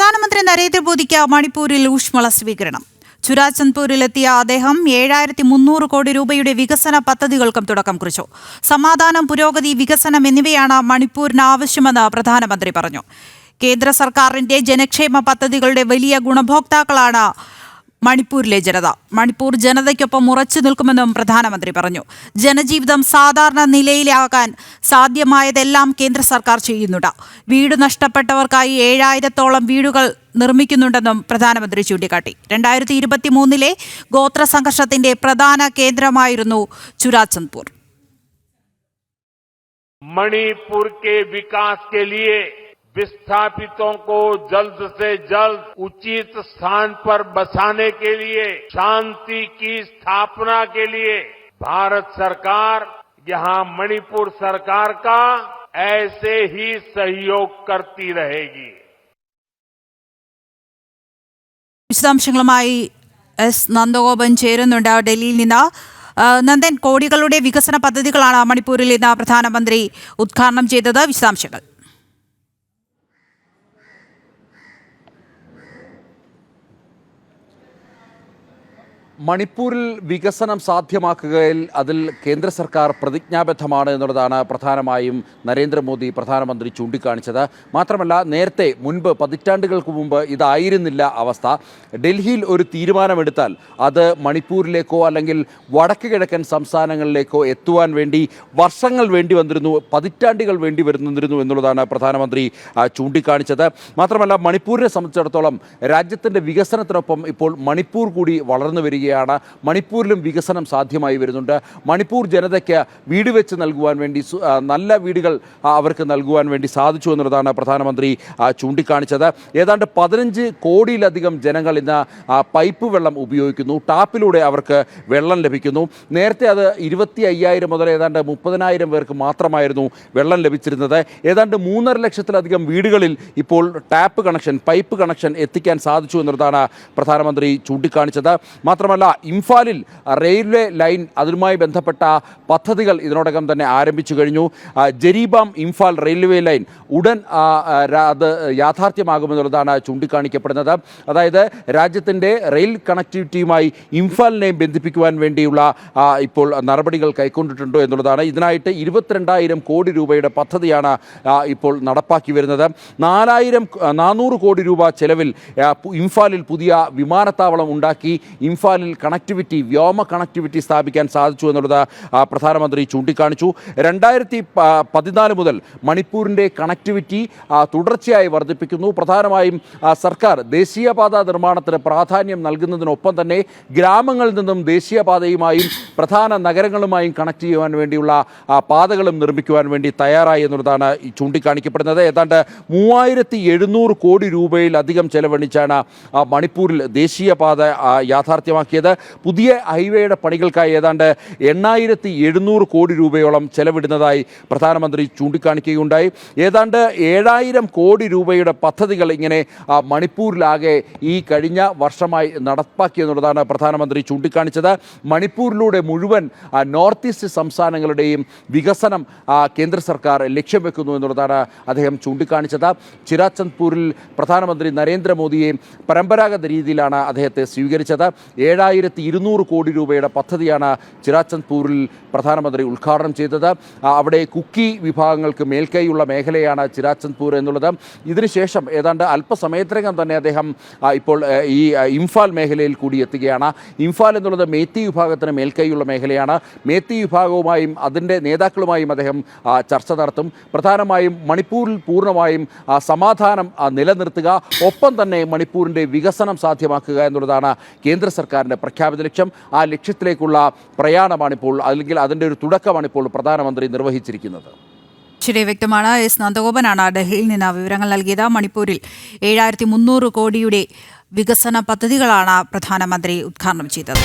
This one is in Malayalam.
പ്രധാനമന്ത്രി നരേന്ദ്രമോദിക്ക് മണിപ്പൂരിൽ ഊഷ്മള സ്വീകരണം. ചുരാചന്ദ്പൂരിലെത്തിയ അദ്ദേഹം ഏഴായിരത്തി മുന്നൂറ് കോടി രൂപയുടെ വികസന പദ്ധതികൾക്കും തുടക്കം കുറിച്ചു. സമാധാനം പുരോഗതി വികസനം എന്നിവയാണ് മണിപ്പൂരിന് ആവശ്യമെന്ന് പ്രധാനമന്ത്രി പറഞ്ഞു. കേന്ദ്ര സർക്കാരിന്റെ ജനക്ഷേമ പദ്ധതികളുടെ വലിയ ഗുണഭോക്താക്കളാണ് മണിപ്പൂരിലെ ജനത മണിപ്പൂർ ജനതയ്ക്കൊപ്പം ഉറച്ചു നിൽക്കുമെന്നും പ്രധാനമന്ത്രി പറഞ്ഞു ജനജീവിതം സാധാരണ നിലയിലാകാൻ സാധ്യമായതെല്ലാം കേന്ദ്ര സർക്കാർ ചെയ്യുന്നുണ്ട് വീട് നഷ്ടപ്പെട്ടവർക്കായി ഏഴായിരത്തോളം വീടുകൾ നിർമ്മിക്കുന്നുണ്ടെന്നും പ്രധാനമന്ത്രി ചൂണ്ടിക്കാട്ടി രണ്ടായിരത്തി ഇരുപത്തി മൂന്നിലെ ഗോത്ര സംഘർഷത്തിന്റെ പ്രധാന കേന്ദ്രമായിരുന്നു ചുരാചന്ദ്പൂർ मणिपुर के विकास के लिए विस्थापितों को जल्द से जल्द उचित स्थान पर बसाने के लिए शांति की स्थापना के लिए भारत सरकार यहां मणिपुर सरकार का ऐसे ही सहयोग करती रहेगी വിശദാംശങ്ങളുമായി എസ് നന്ദഗോപൻ ചേരുന്നുണ്ട് ഡൽഹിയിൽ നിന്ന് ആ, നന്ദൻ കോടികളുടെ വികസന പദ്ധതികളാണ് മണിപ്പൂരിൽ ഇന്ന് പ്രധാനമന്ത്രി ഉദ്ഘാടനം ചെയ്തത് വിശദാംശങ്ങൾ മണിപ്പൂരിൽ വികസനം സാധ്യമാക്കുകയിൽ അതിൽ കേന്ദ്ര സർക്കാർ പ്രതിജ്ഞാബദ്ധമാണ് എന്നുള്ളതാണ് പ്രധാനമായും നരേന്ദ്രമോദി പ്രധാനമന്ത്രി ചൂണ്ടിക്കാണിച്ചത്. മാത്രമല്ല നേരത്തെ മുൻപ് പതിറ്റാണ്ടുകൾക്ക് മുമ്പ് ഇതായിരുന്നില്ല അവസ്ഥ. ഡൽഹിയിൽ ഒരു തീരുമാനമെടുത്താൽ അത് മണിപ്പൂരിലേക്കോ അല്ലെങ്കിൽ വടക്ക് കിഴക്കൻ സംസ്ഥാനങ്ങളിലേക്കോ എത്തുവാൻ വേണ്ടി വർഷങ്ങൾ വേണ്ടി വന്നിരുന്നു പതിറ്റാണ്ടുകൾ വേണ്ടി വരുന്നിരുന്നു എന്നുള്ളതാണ് പ്രധാനമന്ത്രി ചൂണ്ടിക്കാണിച്ചത്. മാത്രമല്ല മണിപ്പൂരിനെ സംബന്ധിച്ചിടത്തോളം രാജ്യത്തിന്റെ വികസനത്തിനൊപ്പം ഇപ്പോൾ മണിപ്പൂർ കൂടി വളർന്നു വരികയാണ് മണിപ്പൂരിലും വികസനം സാധ്യമായി വരുന്നുണ്ട്. മണിപ്പൂർ ജനതയ്ക്ക് വീട് വെച്ച് നൽകുവാൻ വേണ്ടി നല്ല വീടുകൾ അവർക്ക് നൽകുവാൻ വേണ്ടി സാധിച്ചു എന്നുള്ളതാണ് പ്രധാനമന്ത്രി ചൂണ്ടിക്കാണിച്ചത്. ഏതാണ്ട് പതിനഞ്ച് കോടിയിലധികം ജനങ്ങൾ ഇന്ന് പൈപ്പ് വെള്ളം ഉപയോഗിക്കുന്നു. ടാപ്പിലൂടെ അവർക്ക് വെള്ളം ലഭിക്കുന്നു. നേരത്തെ അത് ഇരുപത്തി അയ്യായിരം മുതൽ ഏതാണ്ട് മുപ്പതിനായിരം പേർക്ക് മാത്രമായിരുന്നു വെള്ളം ലഭിച്ചിരുന്നത്. ഏതാണ്ട് മൂന്നര ലക്ഷത്തിലധികം വീടുകളിൽ ഇപ്പോൾ ടാപ്പ് കണക്ഷൻ പൈപ്പ് കണക്ഷൻ എത്തിക്കാൻ സാധിച്ചു എന്നുള്ളതാണ് പ്രധാനമന്ത്രി ചൂണ്ടിക്കാണിച്ചത്. മാത്രമല്ല ഇംഫാലിൽ റെയിൽവേ ലൈൻ അതുമായി ബന്ധപ്പെട്ട പദ്ധതികൾ ഇതിനോടകം തന്നെ ആരംഭിച്ചു കഴിഞ്ഞു. ജരീബാം ഇംഫാൽ റെയിൽവേ ലൈൻ ഉടൻ അത് യാഥാർത്ഥ്യമാകുമെന്നുള്ളതാണ് ചൂണ്ടിക്കാണിക്കപ്പെടുന്നത്. അതായത് രാജ്യത്തിന്റെ റെയിൽ കണക്ടിവിറ്റിയുമായി ഇംഫാലിനെയും ബന്ധിപ്പിക്കുവാൻ വേണ്ടിയുള്ള ഇപ്പോൾ നടപടികൾ കൈക്കൊണ്ടിട്ടുണ്ടോ എന്നുള്ളതാണ്. ഇതിനായിട്ട് ഇരുപത്തിരണ്ടായിരം കോടി രൂപയുടെ പദ്ധതിയാണ് ഇപ്പോൾ നടപ്പാക്കി വരുന്നത്. നാലായിരം നാനൂറ് കോടി രൂപ ചെലവിൽ ഇംഫാലിൽ പുതിയ വിമാനത്താവളം ഉണ്ടാക്കി ഇംഫാലിൽ കണക്ടിവിറ്റി വ്യോമ കണക്ടിവിറ്റി സ്ഥാപിക്കാൻ സാധിച്ചു എന്നുള്ളത് പ്രധാനമന്ത്രി ചൂണ്ടിക്കാണിച്ചു. രണ്ടായിരത്തി പതിനാല് മുതൽ മണിപ്പൂരിന്റെ കണക്ടിവിറ്റി തുടർച്ചയായി വർദ്ധിപ്പിക്കുന്നു. പ്രധാനമായും സർക്കാർ ദേശീയപാത നിർമ്മാണത്തിന് പ്രാധാന്യം നൽകുന്നതിനൊപ്പം തന്നെ ഗ്രാമങ്ങളിൽ നിന്നും ദേശീയപാതയുമായും പ്രധാന നഗരങ്ങളുമായും കണക്ട് ചെയ്യുവാൻ വേണ്ടിയുള്ള പാതകളും നിർമ്മിക്കുവാൻ വേണ്ടി തയ്യാറായി എന്നുള്ളതാണ് ചൂണ്ടിക്കാണിക്കപ്പെടുന്നത്. ഏതാണ്ട് മൂവായിരത്തി എഴുന്നൂറ് കോടി രൂപയിലധികം ചെലവഴിച്ചാണ് മണിപ്പൂരിൽ ദേശീയപാത ആ, യാഥാർത്ഥ്യമാക്കിയത് പുതിയ ഹൈവേയുടെ പണികൾക്കായി ഏതാണ്ട് എണ്ണായിരത്തി എഴുന്നൂറ് കോടി രൂപയോളം ചെലവിടുന്നതായി പ്രധാനമന്ത്രി ചൂണ്ടിക്കാണിക്കുകയുണ്ടായി. ഏതാണ്ട് ഏഴായിരം കോടി രൂപയുടെ പദ്ധതികൾ ഇങ്ങനെ മണിപ്പൂരിലാകെ ഈ കഴിഞ്ഞ വർഷമായി നടപ്പാക്കിയെന്നുള്ളതാണ് പ്രധാനമന്ത്രി ചൂണ്ടിക്കാണിച്ചത്. മണിപ്പൂരിലൂടെ മുഴുവൻ നോർത്ത് ഈസ്റ്റ് സംസ്ഥാനങ്ങളുടെയും വികസനം കേന്ദ്ര സർക്കാർ ലക്ഷ്യം വെക്കുന്നു എന്നുള്ളതാണ് അദ്ദേഹം ചൂണ്ടിക്കാണിച്ചത്. ചിരാചന്ദ്പൂരിൽ പ്രധാനമന്ത്രി നരേന്ദ്രമോദിയെ പരമ്പരാഗത രീതിയിലാണ് അദ്ദേഹത്തെ സ്വീകരിച്ചത്. ഏഴായിരത്തി ഇരുന്നൂറ് കോടി രൂപയുടെ പദ്ധതിയാണ് ചിരാചന്ദ്പൂരിൽ പ്രധാനമന്ത്രി ഉദ്ഘാടനം ചെയ്തത്. അവിടെ കുക്കി വിഭാഗങ്ങൾക്ക് മേൽക്കൈയുള്ള മേഖലയാണ് ചിരാചന്ദ്പൂർ എന്നുള്ളത്. ഇതിനുശേഷം ഏതാണ്ട് അല്പസമയത്തിനകം തന്നെ അദ്ദേഹം ഇപ്പോൾ ഈ ഇംഫാൽ മേഖലയിൽ കൂടി എത്തുകയാണ്. ഇംഫാൽ എന്നുള്ളത് മേത്തി വിഭാഗത്തിന് മേൽക്കൈയുള്ള മേഖലയാണ്. മേത്തി വിഭാഗവുമായും അതിന്റെ നേതാക്കളുമായും അദ്ദേഹം ചർച്ച നടത്തും. പ്രധാനമായും മണിപ്പൂരിൽ പൂർണമായും സമാധാനം നിലനിർത്തുക ഒപ്പം തന്നെ മണിപ്പൂരിന്റെ വികസനം സാധ്യമാക്കുക എന്നുള്ളതാണ് കേന്ദ്ര സർക്കാരിന്റെ പ്രഖ്യാപിത ലക്ഷ്യം ആ ലക്ഷ്യത്തിലേക്കുള്ള പ്രയാണമാണിപ്പോൾ അല്ലെങ്കിൽ അതിന്റെ ഒരു തുടക്കമാണിപ്പോൾ പ്രധാനമന്ത്രി നിർവഹിച്ചിരിക്കുന്നത്. ശരി വ്യക്തമാണ്. എസ്. നന്ദഗോപനാണ് ഡൽഹിയിൽ നിന്ന് വിവരങ്ങൾ നൽകിയത്. മണിപ്പൂരിൽ ഏഴായിരത്തി മുന്നൂറ് കോടിയുടെ വികസന പദ്ധതികളാണ് പ്രധാനമന്ത്രി ഉദ്ഘാടനം ചെയ്തത്.